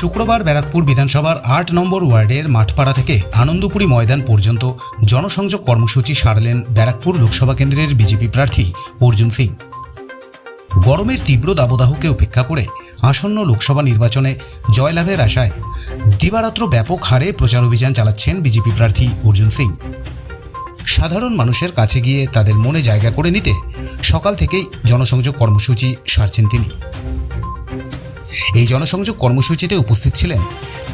শুক্রবার ব্যারাকপুর বিধানসভার আট নম্বর ওয়ার্ডের মাঠপাড়া থেকে আনন্দপুরী ময়দান পর্যন্ত জনসংযোগ কর্মসূচি সারলেন ব্যারাকপুর লোকসভা কেন্দ্রের বিজেপি প্রার্থী অর্জুন সিং। গরমের তীব্র দাবদাহকে উপেক্ষা করে আসন্ন লোকসভা নির্বাচনে জয়লাভের আশায় দিবারাত্র ব্যাপক হারে প্রচার অভিযান চালাচ্ছেন বিজেপি প্রার্থী অর্জুন সিং। সাধারণ মানুষের কাছে গিয়ে তাদের মনে জায়গা করে নিতে সকাল থেকেই জনসংযোগ কর্মসূচি সারছেন তিনি। এই জনসংযোগ কর্মসূচিতে উপস্থিত ছিলেন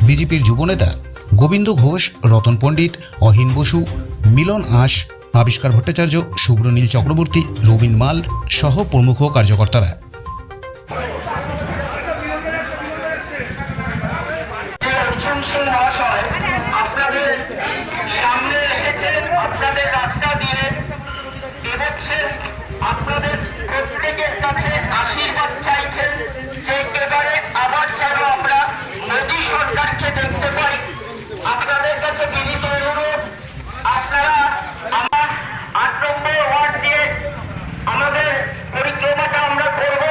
বিজেপির যুবনেতা গোবিন্দ ঘোষ, রতন পণ্ডিত, অহিন বসু, মিলন আশ, আবিষ্কার ভট্টাচার্য শুভ্রনীল চক্রবর্তী, রবীন মাল সহ প্রমুখ কার্যকর্তারা। দেখতে পাই। আপনাদের কাছে বিনীত অনুরোধ আপনারা আমার আট নম্বর ওয়ার্ড দিয়ে আমাদের পরিক্রমাটা আমরা করব।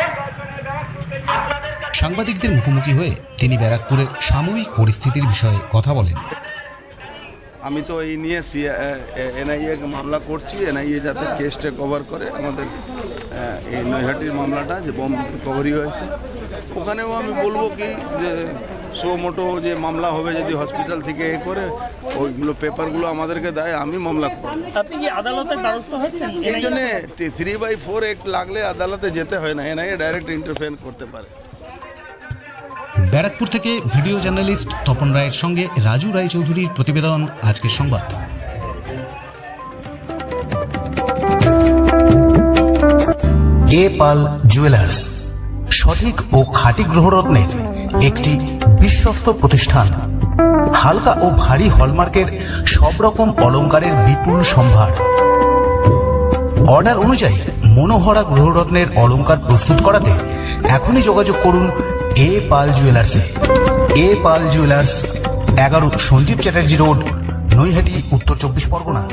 সাংবাদিকদের মুখোমুখি হয়ে তিনি ব্যারাকপুরের সাময়িক পরিস্থিতির বিষয়ে কথা বলেন। আমি তো এই নিয়ে এনআইএ মামলা করছি এনআইএ যাতে কেসটা কভার করে আমাদের এই নৈহাটির মামলাটা যে বম রিকভারি হয়েছে। ওখানেও আমি বলব কি যে সো মোটো যে মামলা হবে যদি হসপিটাল থেকে এ করে ওইগুলো পেপারগুলো আমাদেরকে দেয় আমি মামলা করব। আপনি কি আদালতের দ্বারস্থ হচ্ছেন এই জন্যে থ্রি বাই ফোর অ্যাক্ট লাগলে আদালতে যেতে হয় না এনআইএ ডাইরেক্ট ইন্টারফেয়ার করতে পারে। ব্যারাকপুর থেকে ভিডিও জার্নালিস্ট তপন রায়ের সঙ্গে রাজু রায়চৌধুরীর প্রতিবেদন আজকের সংবাদ। A Pal jewellers. সঠিক ও খাঁটি গ্রহরত্নের একটি বিশ্বস্ত প্রতিষ্ঠান। হালকা ও ভারী হলমার্কের সব রকম অলংকারের বিপুল সম্ভার। অর্ডার অনুযায়ী মনোহরা গ্রহরত্নের অলঙ্কার প্রস্তুত করাতে এখনই যোগাযোগ করুন এ পাল জুয়েলার্সে। এ পাল জুয়েলার্স, এগারো সঞ্জীব চ্যাটার্জি রোড, নৈহাটি, উত্তর চব্বিশ পরগনা।